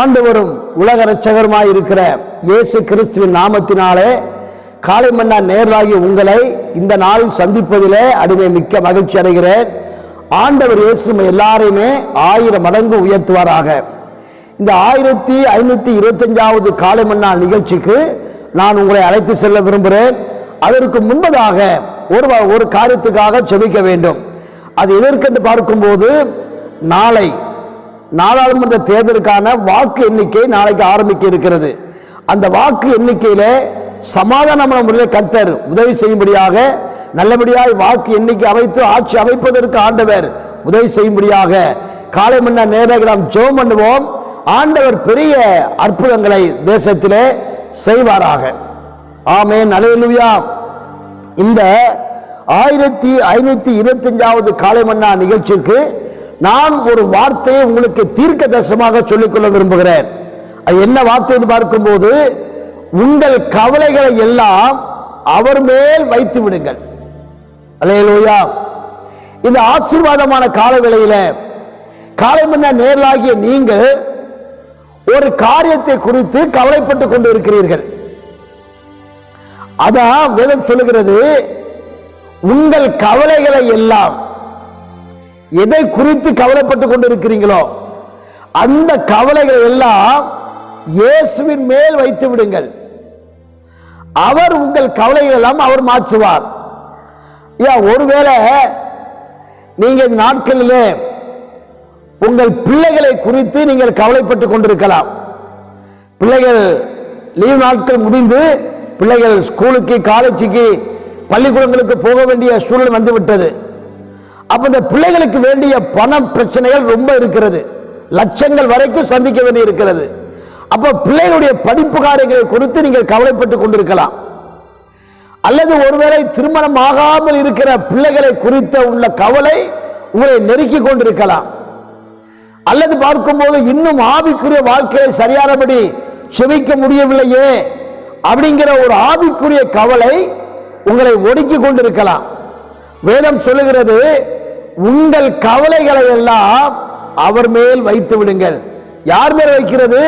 ஆண்டவரும் உலக ரட்சகருமாய் இருக்கிற இயேசு கிறிஸ்துவின் நாமத்தினாலே காலை மன்னா நேராகி உங்களை இந்த நாளில் சந்திப்பதிலே அடிமை மிக்க மகிழ்ச்சி அடைகிறேன். ஆண்டவர் இயேசு எல்லாரையுமே ஆயிரம் மடங்கு உயர்த்துவாராக. இந்த ஆயிரத்தி ஐநூத்தி இருபத்தஞ்சாவது காலை மன்னா நிகழ்ச்சிக்கு நான் உங்களை அழைத்து செல்ல விரும்புகிறேன். அதற்கு முன்பதாக ஒரு ஒரு காரியத்துக்காக செபிக்க வேண்டும். அது எதற்கென்று பார்க்கும்போது நாளை நாடாளுமன்ற தேர்தலுக்கான வாக்கு எண்ணிக்கை நாளைக்கு ஆரம்பிக்க இருக்கிறது. அந்த வாக்கு எண்ணிக்கையில சமாதானமான முறையில் கர்த்தர் உதவி செய்யும்படியாக நல்லபடியாக வாக்கு எண்ணிக்கை அமைத்து ஆட்சி அமைப்பதற்கு ஆண்டவர் உதவி செய்யும்படியாக காலை மன்ன நேராக நாம் ஜோம் பண்ணுவோம். ஆண்டவர் பெரிய அற்புதங்களை தேசத்திலே செய்வாராக. ஆமே நலையலுவியா இந்த ஆயிரத்தி ஐநூத்தி இருபத்தஞ்சாவது காலை மன்னா நிகழ்ச்சிக்கு நான் ஒரு வார்த்தையை உங்களுக்கு தீர்க்க தரிசனமாக சொல்லிக்கொள்ள விரும்புகிறேன். அது என்ன வார்த்தைன்னு பார்க்கும்போது உங்கள் கவலைகளை எல்லாம் அவர் மேல் வைத்து விடுங்கள். அலையலோயா இந்த ஆசீர்வாதமான காலவேளையில் காலை முன்ன நேரலாகிய நீங்கள் ஒரு காரியத்தை குறித்து கவலைப்பட்டு கொண்டு இருக்கிறீர்கள் அதான் வேதம் சொல்லுகிறது உங்கள் கவலைகளை எல்லாம் எதை குறித்து கவலைப்பட்டுக் கொண்டிருக்கிறீங்களோ அந்த கவலைகளை எல்லாம் இயேசுவின் மேல் வைத்து விடுங்கள். அவர் உங்கள் கவலைகள் எல்லாம் அவர் மாற்றுவார். ஏன் ஒருவேளை நீங்க இந்த நாட்களிலே உங்கள் பிள்ளைகளை குறித்து நீங்கள் கவலைப்பட்டு கொண்டிருக்கலாம். பிள்ளைகள் லீவ் நாட்கள் முடிந்து பிள்ளைகள் ஸ்கூலுக்கு காலேஜுக்கு பள்ளிக்கூடங்களுக்கு போக வேண்டிய சூழல் வந்து விட்டது அப்ப இந்த பிள்ளைகளுக்கு வேண்டிய பண பிரச்சனைகள் ரொம்ப இருக்கிறது. லட்சங்கள் வரைக்கும் சந்திக்க வேண்டி இருக்கிறது. அப்ப பிள்ளைகளுடைய படிப்பு காரியங்களை குறித்து நீங்கள் கவலைப்பட்டுக் கொண்டிருக்கலாம். அல்லது ஒருவேளை திருமணம் ஆகாமல் இருக்கிற பிள்ளைகளை குறித்த உள்ள கவலை உங்களை நெருக்கி கொண்டிருக்கலாம். அல்லது பார்க்கும்போது இன்னும் ஆவிக்குரிய வாழ்க்கையை சரியானபடி செவிக்க முடியவில்லையே அப்படிங்கிற ஒரு ஆவிக்குரிய கவலை உங்களை ஒடுக்கி கொண்டிருக்கலாம். வேதம் சொல்லுகிறது உங்கள் கவலைகளை எல்லாம் அவர் மேல் வைத்து விடுங்கள். யார் மேல் வைக்கிறது?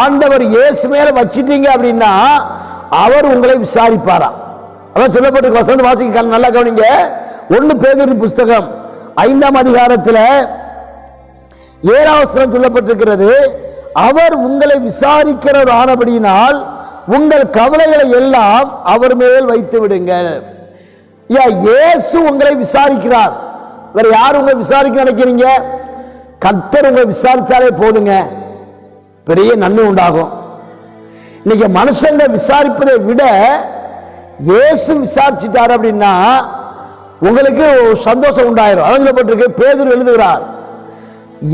ஆண்டவர் இயேசு மேல வச்சிட்டீங்க அப்படின்னா அவர் உங்களை விசாரிப்பாராம். அதான் சொல்லப்பட்டு வசந்த வாசிக்க நல்லா கவனிங்க. ஒன்னு பேதரி புஸ்தகம் ஐந்தாம் அதிகாரத்தில் ஏழாவசனம் சொல்லப்பட்டிருக்கிறது அவர் உங்களை விசாரிக்கிறவர் ஆனபடியினால் உங்கள் கவலைகளை எல்லாம் அவர் மேல் வைத்து விடுங்கள். இயேசு உங்களை விசாரிக்கிறார். வேற யார் உங்களை விசாரிக்க நினைக்கிறீங்க? கர்த்தர் உங்களை விசாரித்தாலே போதுங்க. பெரிய நன்மை உண்டாகும். இன்னைக்கு மனுஷங்க விசாரிப்பதை விட இயேசு விசாரிச்சிட்டார் அப்படின்னா உங்களுக்கு சந்தோஷம் உண்டாயிரும். அதான் பேதர் எழுதுகிறார்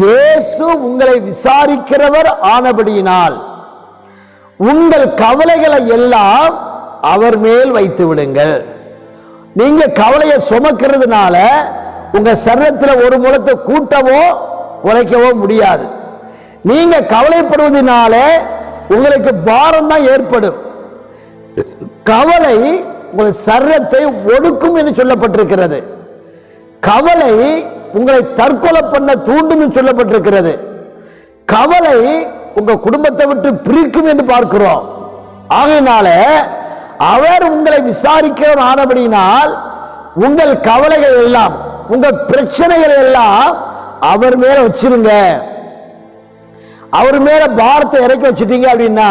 இயேசு உங்களை விசாரிக்கிறவர் ஆனபடியினால் உங்கள் கவலைகளை எல்லாம் அவர் மேல் வைத்து விடுங்கள். நீங்க கவலையை சுமக்கிறதுனால உங்கள் சரீரத்தில் ஒரு முளத்தை கூட்டவோ குறைக்கவோ முடியாது. நீங்கள் கவலைப்படுவதனாலே உங்களுக்கு பாரம் தான் ஏற்படும். கவலை உங்கள் சரீரத்தை ஒடுக்கும் என்று சொல்லப்பட்டிருக்கிறது. கவலை உங்களை தற்கொலை பண்ண தூண்டும் என்று சொல்லப்பட்டிருக்கிறது. கவலை உங்கள் குடும்பத்தை விட்டு பிரிக்கும் என்று பார்க்கிறோம். ஆகையினால அவர் உங்களை விசாரிக்கிறவர் ஆனபடியினால் உங்கள் கவலைகள் எல்லாம் உங்க பிரச்சனைகளை எல்லாம் அவர் மேல வச்சிருங்க. அவர் மேல பாரத்தை இறக்கி வச்சுட்டீங்க அப்படின்னா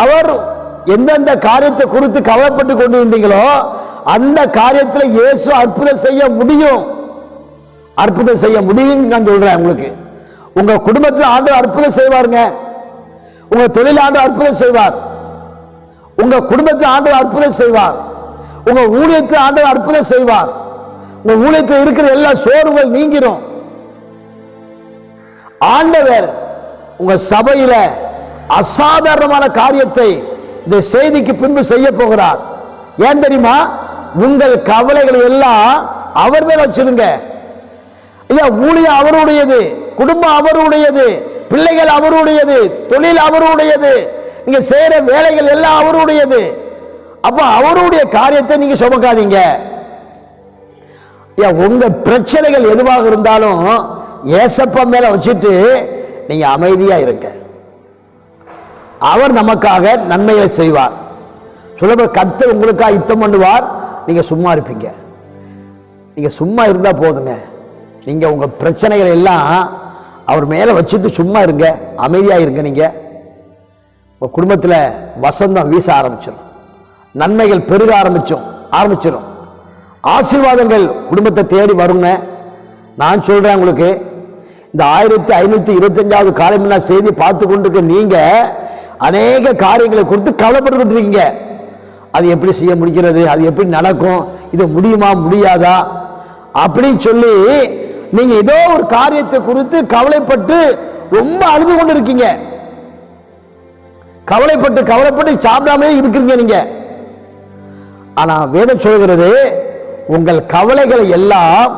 அவர் எந்தெந்த காரியத்தை குறித்து கவலைப்பட்டு கொண்டு இருந்தீங்களோ அந்த காரியத்தில் இயேசு அற்புதம் செய்ய முடியும். அற்புதம் செய்ய முடியும் நான் சொல்றேன் உங்களுக்கு. உங்க குடும்பத்தில் ஆண்டு அற்புதம் செய்வாருங்க. உங்க தொழில் ஆண்டு அற்புதம் செய்வார். உங்க குடும்பத்தில் ஆண்டு அற்புதம் செய்வார். உங்க ஊழியத்தில் ஆண்டு அற்புதம் செய்வார். உங்க ஊழியத்தில் இருக்கிற எல்லா சோர்வுகள் நீங்கிரும். ஆண்டவர் உங்க சபையில அசாதாரணமான காரியத்தை இந்த செய்திக்கு பின்பு செய்ய போகிறார். ஏன் தெரியுமா? உங்கள் கவலைகளை எல்லாம் அவர் மேல வச்சிருங்க. ஐயா ஊழியம் அவருடையது குடும்பம் அவருடையது பிள்ளைகள் அவருடையது தொழில் அவருடையது நீங்க செய்யற வேலைகள் எல்லாம் அவருடையது. அப்ப அவருடைய காரியத்தை நீங்க சுமக்காதீங்க. உங்க பிரச்சனைகள் எதுவாக இருந்தாலும் ஏசப்பா மேல வச்சுட்டு நீங்க அமைதியா இருங்க. அவர் நமக்காக நன்மைகளை செய்வார். சொல்ல கத்து உங்களுக்காக யுத்தம் பண்ணுவார். நீங்க சும்மா இருப்பீங்க. நீங்க சும்மா இருந்தா போதுங்க. நீங்க உங்க பிரச்சனைகள் எல்லாம் அவர் மேல வச்சுட்டு சும்மா இருங்க. அமைதியா இருங்க நீங்க. உங்க குடும்பத்தில் வசந்தம் வீச ஆரம்பிச்சிடும் நன்மைகள் பெருக ஆரம்பிச்சோம் ஆரம்பிச்சிடும் ஆசீர்வாதங்கள் குடும்பத்தை தேடி வருங்க நான் சொல்கிறேன் உங்களுக்கு. இந்த ஆயிரத்தி ஐநூற்றி இருபத்தஞ்சாவது காலைமில்லா செய்தி பார்த்து கொண்டிருக்க நீங்கள் அநேக காரியங்களை கொடுத்து கவலைப்பட்டு இருக்கீங்க அது எப்படி செய்ய முடிக்கிறது அது எப்படி நடக்கும்? இது முடியுமா? முடியாதா? அப்படின்னு சொல்லி நீங்கள் ஏதோ ஒரு காரியத்தை குறித்து கவலைப்பட்டு ரொம்ப அழுது கொண்டு இருக்கீங்க கவலைப்பட்டு கவலைப்பட்டு சாப்பிடாமலே இருக்கிறீங்க நீங்கள் ஆனால் வேதம் சொல்கிறது உங்கள் கவலைகளை எல்லாம்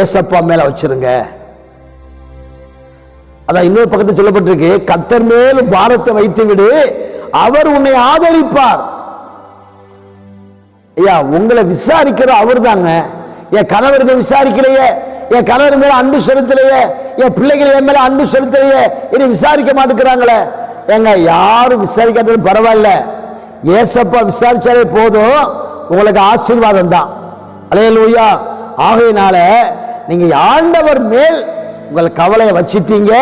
ஏசப்பா மேல வச்சிருங்க. அதான் இன்னொரு பக்கத்தில் சொல்லப்பட்டிருக்கு கத்தர் மேலும் பாரத்தை வைத்து விடு அவர் உன்னை ஆதரிப்பார். ஐயா உங்களை விசாரிக்கிற அவர் தாங்க. என் கணவர் விசாரிக்கலையே என் கணவர் மேல அன்பு செலுத்தலையே என் பிள்ளைகள் என் மேல அன்பு செலுத்தலையே என்னை விசாரிக்க மாட்டேங்கிறாங்களே. ஏங்க யாரும் விசாரிக்காதது பரவாயில்ல. ஏசப்பா விசாரிச்சாலே போதும் உங்களுக்கு ஆசீர்வாதம் தான். அலையலூயா. ஆகையினால நீங்க ஆண்டவர் மேல் உங்கள் கவலையை வச்சிட்டீங்க.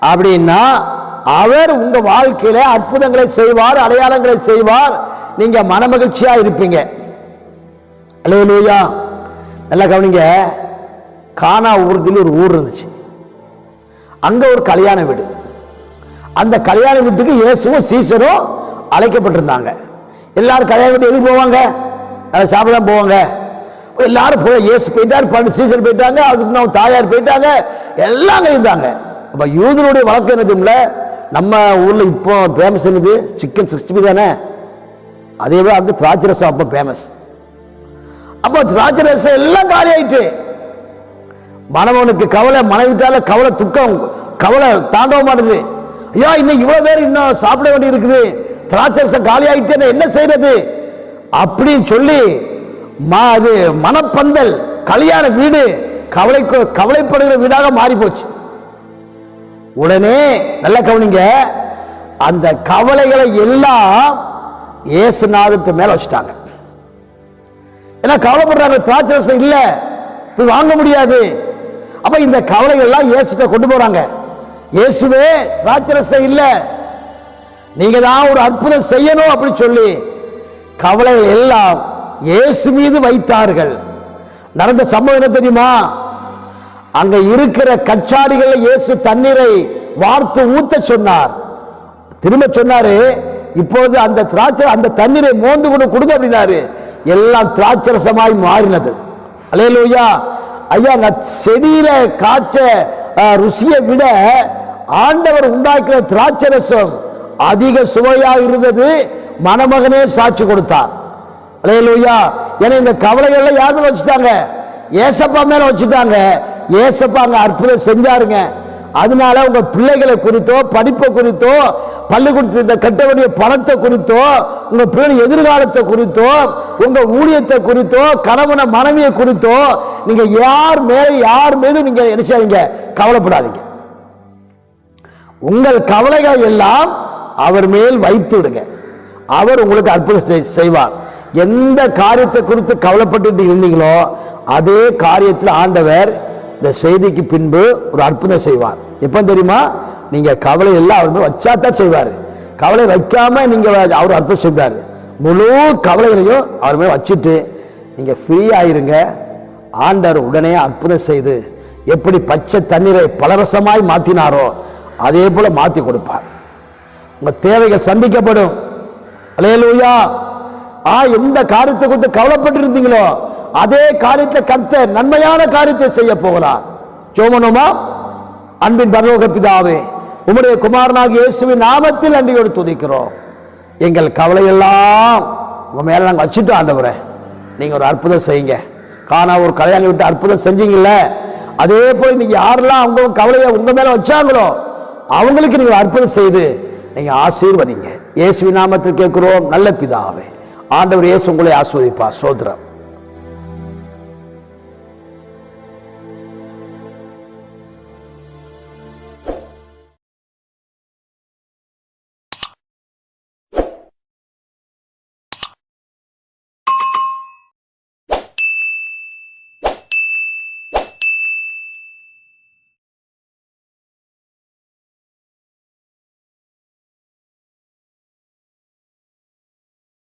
அப்படின்னா அவர் உங்க வாழ்க்கையில அற்புதங்களை செய்வார் அடையாளங்களை செய்வார். நீங்க மனமகிழ்ச்சியாக இருப்பீங்க. அலையலூயா. நல்லா கவனிங்க. கானா ஊருக்குன்னு ஒரு ஊர் இருந்துச்சு. அங்க ஒரு கல்யாண வீடு. அந்த கல்யாண வீட்டுக்கு இயேசுவும் சீசரும் அழைக்கப்பட்டிருந்தாங்க. எல்லாரும் கல்யாண வீட்டு எதுக்கு போவாங்க? அதை சாப்பிட தான் போவாங்க. எல்லாரும் போய் இயேசு போயிட்டார் பண்டு சீசர் போயிட்டாங்க அதுக்கு நம்ம தாயார் போயிட்டாங்க எல்லாம் அங்கே இருந்தாங்க அப்போ யூதனுடைய வழக்கம் என்னதும்ல நம்ம ஊரில் இப்போ ஃபேமஸ் என்னது? சிக்கன் சிக்ஸ்டி தானே? அதே போல் அங்கே திராட்சை ரசம் அப்போ ஃபேமஸ் அப்போ திராட்சை ரசம் எல்லாம் காலி ஆயிட்டு. மனவனுக்கு கவலை மனைவிட்டால கவலை துக்கம் கவலை தாண்டவ மாட்டுது. ஐயா இன்னும் இவ்வளோ பேர் இன்னும் சாப்பிட வேண்டி இருக்குது திராட்சரசம் காலி ஆயிட்டேன்னு என்ன செய்யறது அப்படின்னு சொல்லி மா அது மனப்பந்தல் கல்யாண வீடு கவலை கவலைப்படுகிற வீடாக மாறி போச்சு உடனே நல்ல கவனிங்க அந்த கவலைகளை எல்லாம் ஏசுநாதத்து மேல வச்சுட்டாங்க. ஏன்னா கவலைப்படுறாங்க திராட்சரசம் இல்லை இப்போ வாங்க முடியாது. அப்ப இந்த கவலைகள் எல்லாம் கொண்டு போறாங்க. இயேசுவே திராட்சரசம் இல்லை நீங்க தான் ஒரு அற்புதம் செய்யணும் அப்படின்னு சொல்லி கவலைகள் எல்லாம் இயேசு மீது வைத்தார்கள். நடந்த சம்பவம் என்ன தெரியுமா? அங்க இருக்கிற கச்சாடிகளை இயேசு தண்ணீரை வார்த்து ஊத்த சொன்னார். திரும்ப சொன்னாரு இப்பொழுது அந்த திராட்சை அந்த தண்ணீரை மோந்து கொண்டு கொடுங்க அப்படின்னாரு. எல்லாம் திராட்சரசமாய் மாறினது. அலையலூயா ஐயா நான் செடியில காய்ச்ச ருசியை விட ஆண்டவர் உண்டாக்கிற திராட்சரசம் அதிக சுவையாக இருந்தது மணமகனே சாட்சி கொடுத்தார். அலையலூயா. ஏன்னா இந்த கவலைகள்லாம் யார் மேலே வச்சுட்டாங்க. ஏசப்பா மேலே வச்சுட்டாங்க. ஏசப்பா அங்கே அற்புதம் செஞ்சாருங்க. அதனால உங்க பிள்ளைகளை குறித்தோ படிப்பை குறித்தோ பள்ளிக்கூடத்தில் இந்த கட்ட வேண்டிய பணத்தை குறித்தோ உங்க பிள்ளை எதிர்காலத்தை குறித்தோ உங்க ஊழியத்தை குறித்தோ கணவனை மனைவியை குறித்தோ நீங்க யார் மேல யார் மீதும் நீங்க நினைச்சாதீங்க கவலைப்படாதீங்க. உங்கள் கவலைகள் எல்லாம் அவர் மேல் வைத்து விடுங்க. அவர் உங்களுக்கு அற்புதம் செய்- செய்வார். எந்த காரியத்தை குறித்து கவலைப்பட்டு இருந்தீங்களோ அதே காரியத்தில் ஆண்டவர் இந்த செய்திக்கு பின்பு ஒரு அற்புதம் செய்வார். எப்போ தெரியுமா? நீங்கள் கவலை எல்லாம் அவர் மேல் வச்சா தான் செய்வார். கவலை வைக்காமல் நீங்கள் அவர் அற்புதம் செய்வார். முழு கவலைகளையும் அவர் மேல் வச்சுட்டு நீங்கள் ஃப்ரீ ஆயிருங்க ஆண்டவர் உடனே அற்புதம் செய்து எப்படி பச்சை தண்ணீரை பலரசமாய் மாற்றினாரோ அதே போல் மாற்றி கொடுப்பார். உங்கள் தேவைகள் சந்திக்கப்படும். அலையலூயா ஆ எந்த காரியத்தை குறித்து கவலைப்பட்டு இருந்தீங்களோ அதே காரியத்தை கர்த்தர் நன்மையான காரியத்தை செய்ய போகிறார். சோமனுமா அன்பின் பரலோக பிதாவே உம்முடைய குமாரனாக இயேசுவின் நாமத்தில் அன்றையோடு துதிக்கிறோம். எங்கள் கவலையெல்லாம் உங்கள் மேலே நாங்கள் வச்சுட்டு ஆண்டவரே. நீங்கள் ஒரு அற்புதம் செய்யுங்க. காணா ஒரு கல்யாணம் விட்டு அற்புதம் செஞ்சீங்கல்ல? அதே போல் இன்னைக்கு யாரெல்லாம் அவங்க கவலையை உங்கள் மேலே வச்சாங்களோ அவங்களுக்கு நீங்கள் அற்புதம் செய்து நீங்கள் ஆசீர்வதிங்க. இயேசுவின் நாமத்தில் கேட்குறோம் நல்ல பிதாவே. ஆண்டவர் இயேசு உங்களை ஆஸ்வதிப்பார் சோதரம்